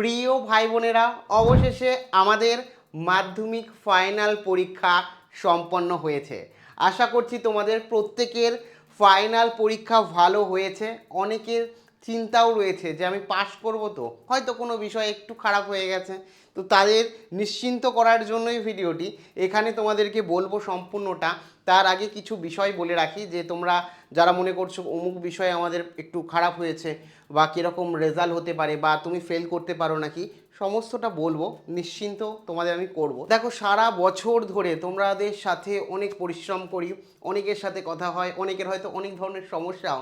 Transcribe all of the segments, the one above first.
প্রিয় ভাই বোনেরা অবশেষে আমাদের মাধ্যমিক ফাইনাল পরীক্ষা সম্পন্ন হয়েছে। আশা করছি তোমাদের প্রত্যেকের ফাইনাল পরীক্ষা ভালো হয়েছে। অনেকের চিন্তাও রয়েছে যে আমি পাশ করব তো? হয়তো কোনো বিষয় একটু খারাপ হয়ে গেছে। তো তাদের নিশ্চিন্ত করার জন্যই ভিডিওটি। এখানে তোমাদেরকে বলব সম্পূর্ণটা। তার আগে কিছু বিষয় বলে রাখি, যে তোমরা যারা মনে করছ অমুক বিষয়ে আমাদের একটু খারাপ হয়েছে বা কীরকম রেজাল্ট হতে পারে বা তুমি ফেল করতে পারো নাকি, সমস্তটা বলব, নিশ্চিন্ত তোমাদের আমি করব। দেখো, সারা বছর ধরে তোমাদের সাথে অনেক পরিশ্রম করি, অনেকের সাথে কথা হয়, অনেকের হয়তো অনেক ধরনের সমস্যাও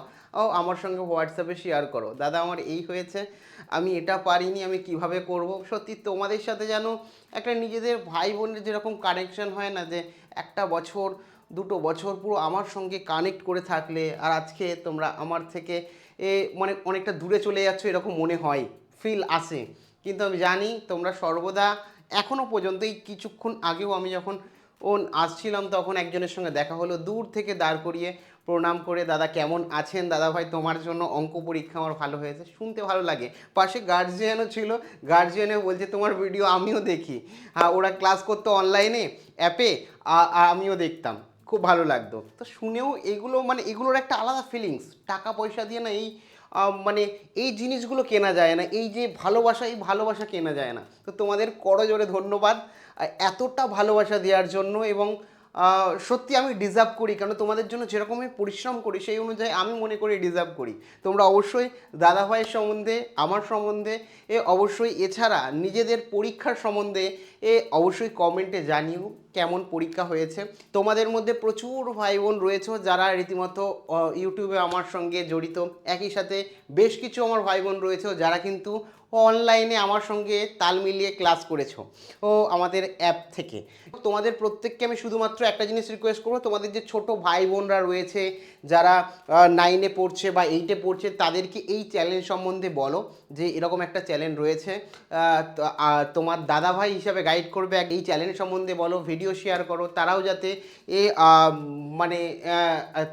আমার সঙ্গে হোয়াটসঅ্যাপে শেয়ার করো। দাদা, আমার এই হয়েছে, আমি এটা পারিনি, আমি কীভাবে করব? সত্যি তোমাদের সাথে যেন একটা নিজেদের ভাই বোনের যেরকম কানেকশন হয় না যে একটা বছর, দুটো বছর পুরো আমার সঙ্গে কানেক্ট করে থাকলে আর আজকে তোমরা আমার থেকে এ মানে অনেকটা দূরে চলে যাচ্ছ এরকম মনে হয় ফিল আসে। কিন্তু আমি জানি তোমরা সর্বদা এখনও পর্যন্ত এই কিছুক্ষণ আগেও আমি যখন ও আসছিলাম তখন একজনের সঙ্গে দেখা হলো, দূর থেকে দাঁড় করিয়ে প্রণাম করে, দাদা কেমন আছেন? দাদা ভাই, তোমার জন্য অঙ্ক পরীক্ষা আমার ভালো হয়েছে। শুনতে ভালো লাগে। পাশে গার্জিয়ানও ছিল। গার্জিয়ানও বলছে, তোমার ভিডিও আমিও দেখি। হ্যাঁ ওরা ক্লাস করতো অনলাইনে অ্যাপে আমিও দেখতাম। খুব ভালো লাগতো। তো শুনেও এগুলো মানে এগুলোর একটা আলাদা ফিলিংস টাকা পয়সা দিয়ে না এই মানে এই জিনিসগুলো কেনা যায় না, এই যে ভালোবাসা, এই ভালোবাসা কেনা যায় না। তো তোমাদের করজোরে ধন্যবাদ এতটা ভালোবাসা দেওয়ার জন্য এবং সত্যি আমি ডিজার্ভ করি, কেন তোমাদের জন্য যেরকম আমি পরিশ্রম করি, সেই অনুযায়ী আমি মনে করি ডিজার্ভ করি। তোমরা অবশ্যই দাদা ভাইয়ের সম্বন্ধে, আমার সম্বন্ধে, এ অবশ্যই এছাড়া নিজেদের পরীক্ষার সম্বন্ধে, এ অবশ্যই কমেন্টে জানিও কেমন পরীক্ষা হয়েছে। তোমাদের মধ্যে প্রচুর ভাই বোন রয়েছে যারা রীতিমতো ইউটিউবে আমার সঙ্গে জড়িত। একই সাথে বেশ কিছু আমার ভাই বোন রয়েছে যারা কিন্তু অনলাইনে আমার সঙ্গে তাল মিলিয়ে ক্লাস করেছ, ও আমাদের অ্যাপ থেকে। তোমাদের প্রত্যেককে আমি শুধুমাত্র একটা জিনিস রিকোয়েস্ট করব, তোমাদের যে ছোট ভাই বোনরা রয়েছে, যারা নাইনে পড়ছে বা এইটে পড়ছে তাদেরকে এই চ্যালেঞ্জ সম্বন্ধে বলো, যে এরকম একটা চ্যালেঞ্জ রয়েছে তোমার দাদা ভাই হিসাবে গাইড করবে এই চ্যালেঞ্জ সম্বন্ধে বলো ভিডিও শেয়ার করো, তারাও যাতে এ মানে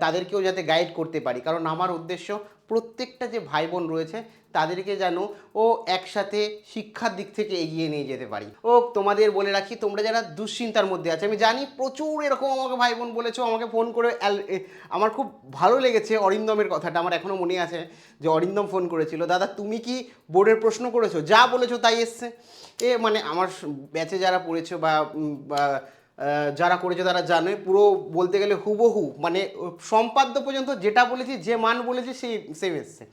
তাদেরকেও যাতে গাইড করতে পারি। কারণ আমার উদ্দেশ্য প্রত্যেকটা যে ভাই বোন রয়েছে, তাদেরকে যেন ও একসাথে শিক্ষার দিক থেকে এগিয়ে নিয়ে যেতে পারি। ও তোমাদের বলে রাখি, তোমরা যারা দুশ্চিন্তার মধ্যে আছে, আমি জানি প্রচুর এরকম আমাকে ভাই বোন বলেছ, আমাকে ফোন করে আমার খুব ভালো লেগেছে অরিন্দমের কথাটা, আমার এখনও মনে আছে যে অরিন্দম ফোন করেছিল। দাদা, তুমি কি বোর্ডের প্রশ্ন করেছ? যা বলেছ তাই এসছে। এ মানে আমার ব্যাচে যারা পড়েছো বা যারা করেছে তারা জানে। পুরো বলতে গেলে হুবহু মানে সম্পাদ্য পর্যন্ত যেটা বলেছি, যে মান বলেছি, সেই সেম এসছে।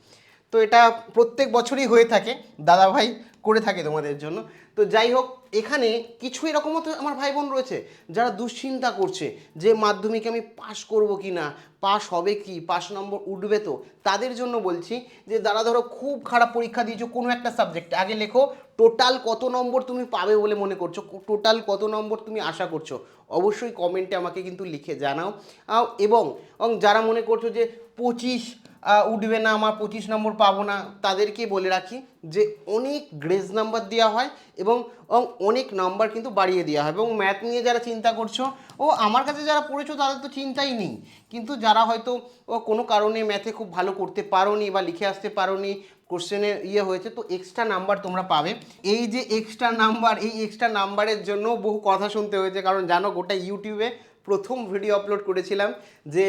তো এটা প্রত্যেক বছরই হয়ে থাকে দাদা ভাই করে থাকে তোমাদের জন্য। তো যাই হোক, এখানে কিছু এরকমও তো আমার ভাই বোন রয়েছে যারা দুশ্চিন্তা করছে যে মাধ্যমিকে আমি পাশ করব কি না পাশ হবে কি, পাশ নম্বর উঠবে তো, তাদের জন্য বলছি যে, দাদা ধরো খুব খারাপ পরীক্ষা দিয়েছ কোনো একটা সাবজেক্টে আগে লেখো টোটাল কত নম্বর তুমি পাবে বলে মনে করছ? টোটাল কত নম্বর তুমি আশা করছ? অবশ্যই কমেন্টে আমাকে কিন্তু লিখে জানাও। এবং যারা মনে করছ যে পঁচিশ উঠবে না আমার পঁচিশ নম্বর পাবো না তাদেরকে বলে রাখি। যে অনেক গ্রেজ নাম্বার দেওয়া হয় এবং অনেক নাম্বার কিন্তু বাড়িয়ে দেওয়া হয়। এবং ম্যাথ নিয়ে যারা চিন্তা করছ, ও আমার কাছে যারা পড়েছো তাদের তো চিন্তাই নেই। কিন্তু যারা হয়তো ও কোনো কারণে ম্যাথে খুব ভালো করতে পারোনি বা লিখে আসতে পারোনি কোশ্চেনে ইয়ে হয়েছে, তো এক্সট্রা নাম্বার তোমরা পাবে। এই যে এক্সট্রা নাম্বার এই এক্সট্রা নাম্বারের জন্য বহু কথা শুনতে হয়েছে। কারণ জানো, গোটা ইউটিউবে প্রথম ভিডিও আপলোড করেছিলাম যে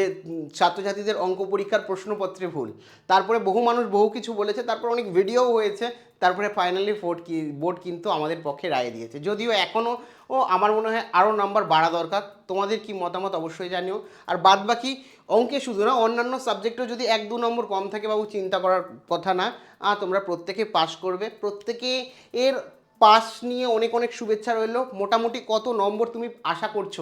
ছাত্রছাত্রীদের অঙ্ক পরীক্ষার প্রশ্নপত্রে ভুল। তারপরে বহু মানুষ বহু কিছু বলেছে, তারপর অনেক ভিডিও হয়েছে। তারপরে ফাইনালি বোর্ড কি বোর্ড কিন্তু আমাদের পক্ষে রায় দিয়েছে। যদিও এখনও ও আমার মনে হয় আরও নাম্বার বাড়া দরকার, তোমাদের কি মতামত অবশ্যই জানিও। আর বাদ বাকি অঙ্কে শুধু না, অন্যান্য সাবজেক্টেও যদি এক দু নম্বর কম থাকে বাবু, চিন্তা করার কথা না। তোমরা প্রত্যেকে পাস করবে। প্রত্যেকে এর পাস নিয়ে অনেক অনেক শুভেচ্ছা রইল। মোটামুটি কত নম্বর তুমি আশা করছ?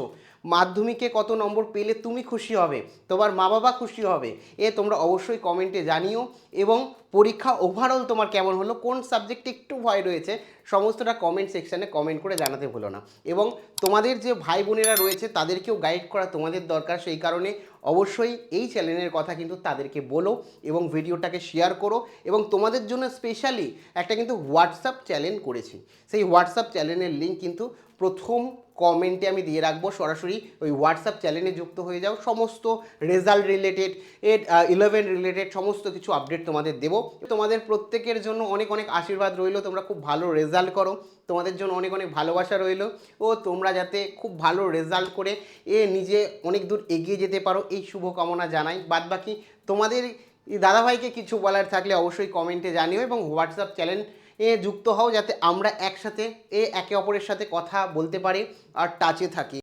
মাধ্যমিকে কত নম্বর পেলে তুমি খুশি হবে? তোমার মা বাবা খুশি হবে? এ তোমরা অবশ্যই কমেন্টে জানিও। এবং পরীক্ষা ওভারঅল তোমার কেমন হলো, কোন সাবজেক্টে একটু ভয় রয়েছে, সমস্তটা কমেন্ট সেকশানে কমেন্ট করে জানাতে ভুলো না। এবং তোমাদের যে ভাই বোনেরা রয়েছে, তাদেরকেও গাইড করা তোমাদের দরকার। সেই কারণে অবশ্যই এই চ্যানেলের কথা কিন্তু তাদেরকে বলো এবং ভিডিওটাকে শেয়ার করো। এবং তোমাদের জন্য স্পেশালি একটা কিন্তু হোয়াটসঅ্যাপ চ্যানেল করেছি। সেই হোয়াটসঅ্যাপ চ্যানেলের লিঙ্ক কিন্তু প্রথম কমেন্টে আমি দিয়ে রাখব, সরাসরি ওই হোয়াটসঅ্যাপ চ্যানেলে যুক্ত হয়ে যাও। সমস্ত রেজাল্ট রিলেটেড এর ইলেভেন রিলেটেড সমস্ত কিছু আপডেট তোমাদের দেবো। তোমাদের প্রত্যেকের জন্য অনেক অনেক আশীর্বাদ রইল, তোমরা খুব ভালো রেজাল্ট করো। তোমাদের জন্য অনেক অনেক ভালোবাসা রইল। ও, তোমরা যাতে খুব ভালো রেজাল্ট করে এ নিজে অনেক দূর এগিয়ে যেতে পারো, এই শুভকামনা জানাই। বাদবাকি তোমাদের এই দাদাভাইকে কিছু বলার থাকলে অবশ্যই কমেন্টে জানিও এবং হোয়াটসঅ্যাপ চ্যানেল এ যুক্ত হও যাতে আমরা একসাথে, এ একে অপরের সাথে কথা বলতে পারি আর টাচে থাকি।